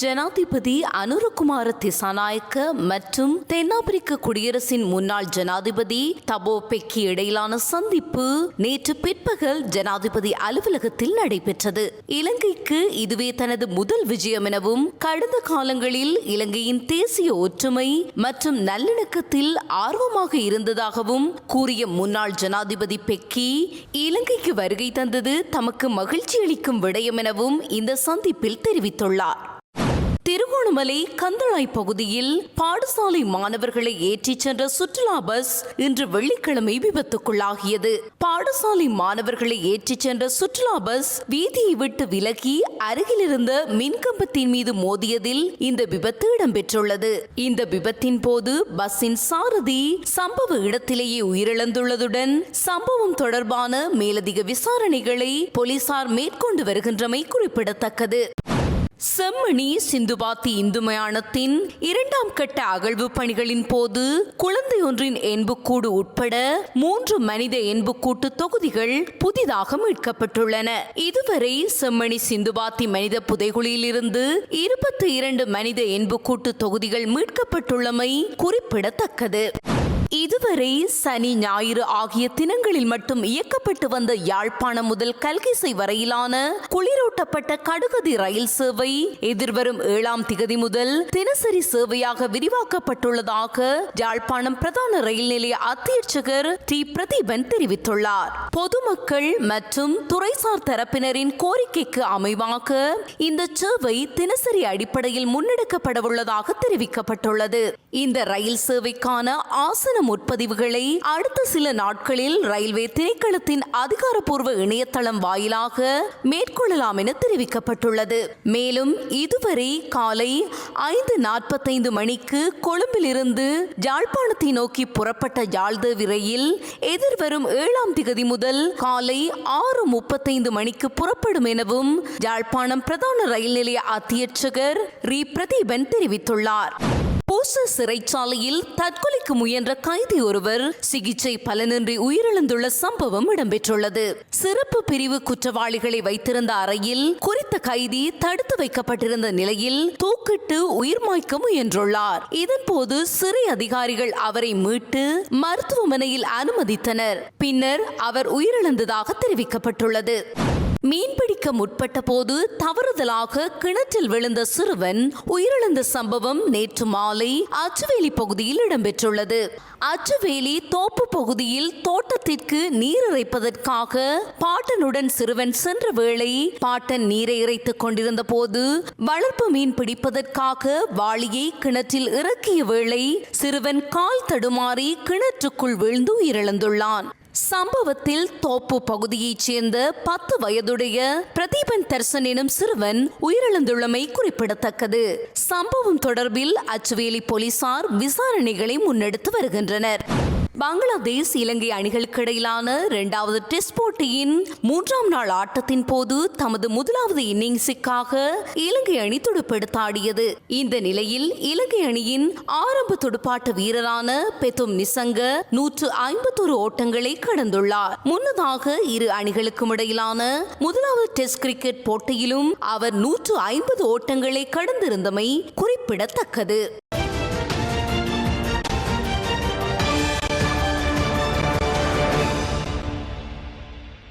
ஜனாதிபதி அனுரகுமார திசாநாயக்க மற்றும் தென்னாப்பிரிக்க குடியரசின் முன்னாள் ஜனாதிபதி தபோ பெக்கி இடையிலான சந்திப்பு நேற்று பிற்பகல் ஜனாதிபதி அலுவலகத்தில் நடைபெற்றது. இலங்கைக்கு இதுவே தனது முதல் விஜயம் எனவும் கடந்த காலங்களில் இலங்கையின் தேசிய ஒற்றுமை மற்றும் நல்லிணக்கத்தில் ஆர்வமாக இருந்ததாகவும் கூறிய முன்னாள் ஜனாதிபதி பெக்கி இலங்கைக்கு வருகை தந்தது தமக்கு மகிழ்ச்சி அளிக்கும் விடயம் எனவும் இந்த சந்திப்பில் தெரிவித்துள்ளார். திருகோணமலை கந்தளாய் பகுதியில் பாடசாலை மாணவர்களை ஏற்றிச் சென்ற சுற்றுலா பஸ் இன்று வெள்ளிக்கிழமை விபத்துக்குள்ளாகியது. பாடசாலை மாணவர்களை ஏற்றிச் சென்ற சுற்றுலா பஸ் வீதியை விட்டு விலகி அருகிலிருந்த மின்கம்பத்தின் மீது மோதியதில் இந்த விபத்து இடம்பெற்றுள்ளது. இந்த விபத்தின் போது பஸ்ஸின் சாரதி சம்பவ இடத்திலேயே உயிரிழந்துள்ளதுடன் சம்பவம் தொடர்பான மேலதிக விசாரணைகளை போலீசார் மேற்கொண்டு வருகின்றமை குறிப்பிடத்தக்கது. செம்மணி சிந்துபாத்தி இந்து மயானத்தின் இரண்டாம் கட்ட அகழ்வு பணிகளின் போது குழந்தை ஒன்றின் என்புக்கூடு உட்பட மூன்று மனித என்புக்கூட்டு தொகுதிகள் புதிதாக மீட்கப்பட்டுள்ளன. இதுவரை செம்மணி சிந்துபாத்தி மனித புதைகுழியிலிருந்து இருபத்தி இரண்டு மனித என்புக்கூட்டு தொகுதிகள் மீட்கப்பட்டுள்ளமை குறிப்பிடத்தக்கது. இதுவரை சனி ஞாயிறு ஆகிய தினங்களில் மட்டும் இயக்கப்பட்டு வந்த யாழ்ப்பாணம் முதல் கல்கிசை வரையிலான குளிரூட்டப்பட்ட கடுகதி ரயில் சேவை எதிர்வரும் ஏழாம் திகதி முதல் தினசரி சேவையாக விரிவாக்கப்பட்டுள்ளதாக யாழ்ப்பாணம் பிரதான ரயில் நிலைய அத்தியட்சகர் டி. பிரதீபன் தெரிவித்துள்ளார். பொதுமக்கள் மற்றும் துறைசார் தரப்பினரின் கோரிக்கைக்கு அமைவாக இந்த சேவை தினசரி அடிப்படையில் முன்னெடுக்கப்படவுள்ளதாக தெரிவிக்கப்பட்டுள்ளது. இந்த ரயில் சேவைக்கான ஆசன முற்பதிவுகளை அடுத்த சில நாட்களில் ரயில்வே திணைக்களத்தின் அதிகாரப்பூர்வ இணையதளம் வாயிலாக மேற்கொள்ளலாம் என தெரிவிக்கப்பட்டுள்ளது. மேலும் இதுவரை காலை ஐந்து நாற்பத்தைந்து மணிக்கு கொழும்பிலிருந்து யாழ்ப்பாணத்தை நோக்கி புறப்பட்ட யாழ்தேவி ரயில் எதிர்வரும் ஏழாம் திகதி முதல் காலை ஆறு முப்பத்தைந்து மணிக்கு புறப்படும் எனவும் யாழ்ப்பாணம் பிரதான ரயில் நிலைய அத்தியட்சகர் ரி பிரதீபன் தெரிவித்துள்ளார். பூச சிறைச்சாலையில் தற்கொலைக்கு முயன்ற கைதி ஒருவர் சிகிச்சை பலனின்றி உயிரிழந்துள்ள சம்பவம் இடம்பெற்றுள்ளது. சிறப்பு பிரிவு குற்றவாளிகளை வைத்திருந்த அறையில் குறித்த கைதி தடுத்து வைக்கப்பட்டிருந்த நிலையில் தூக்கிட்டு உயிர் மாய்க்க முயன்றுள்ளார். இதன்போது சிறை அதிகாரிகள் அவரை மீட்டு மருத்துவமனையில் அனுமதித்தனர். பின்னர் அவர் உயிரிழந்ததாக தெரிவிக்கப்பட்டுள்ளது. மீன்பிடிக்க முற்பட்ட போது தவறுதலாக கிணற்றில் விழுந்த சிறுவன் உயிரிழந்த சம்பவம் நேற்று மாலை அச்சுவேலி பகுதியில் இடம்பெற்றுள்ளது. அச்சுவேலி தோப்பு பகுதியில் தோட்டத்திற்கு நீர் இறைப்பதற்காக பாட்டனுடன் சிறுவன் சென்ற வேளை பாட்டன் நீரை இறைத்துக் கொண்டிருந்த போது வளர்ப்பு மீன் பிடிப்பதற்காக வாளியை கிணற்றில் இறக்கிய வேளை சிறுவன் கால் தடுமாறி கிணற்றுக்குள் விழுந்து உயிரிழந்துள்ளான். சம்பவத்தில் தோப்பு பகுதியைச் சேர்ந்த பத்து வயதுடைய பிரதீபன் தர்சன் எனும் சிறுவன் உயிரிழந்துள்ளமை குறிப்பிடத்தக்கது. சம்பவம் தொடர்பில் அச்சுவேலி போலீசார் விசாரணைகளை முன்னெடுத்து வருகின்றனர். பங்களாதேஷ் இலங்கை அணிகளுக்கு இடையிலான இரண்டாவது டெஸ்ட் போட்டியின் மூன்றாம் நாள் ஆட்டத்தின் போது தமது முதலாவது இன்னிங்ஸுக்காக இலங்கை அணி துடுப்பெடுத்தாடியது. இந்த நிலையில் இலங்கை அணியின் ஆரம்ப துடுப்பாட்ட வீரரான பெத்தும் நிசங்க நூற்று ஐம்பத்தொரு ஓட்டங்களை கடந்துள்ளார். முன்னதாக இரு அணிகளுக்கும் இடையிலான முதலாவது டெஸ்ட் கிரிக்கெட் போட்டியிலும் அவர் நூற்று ஐம்பது ஓட்டங்களை கடந்திருந்தமை குறிப்பிடத்தக்கது.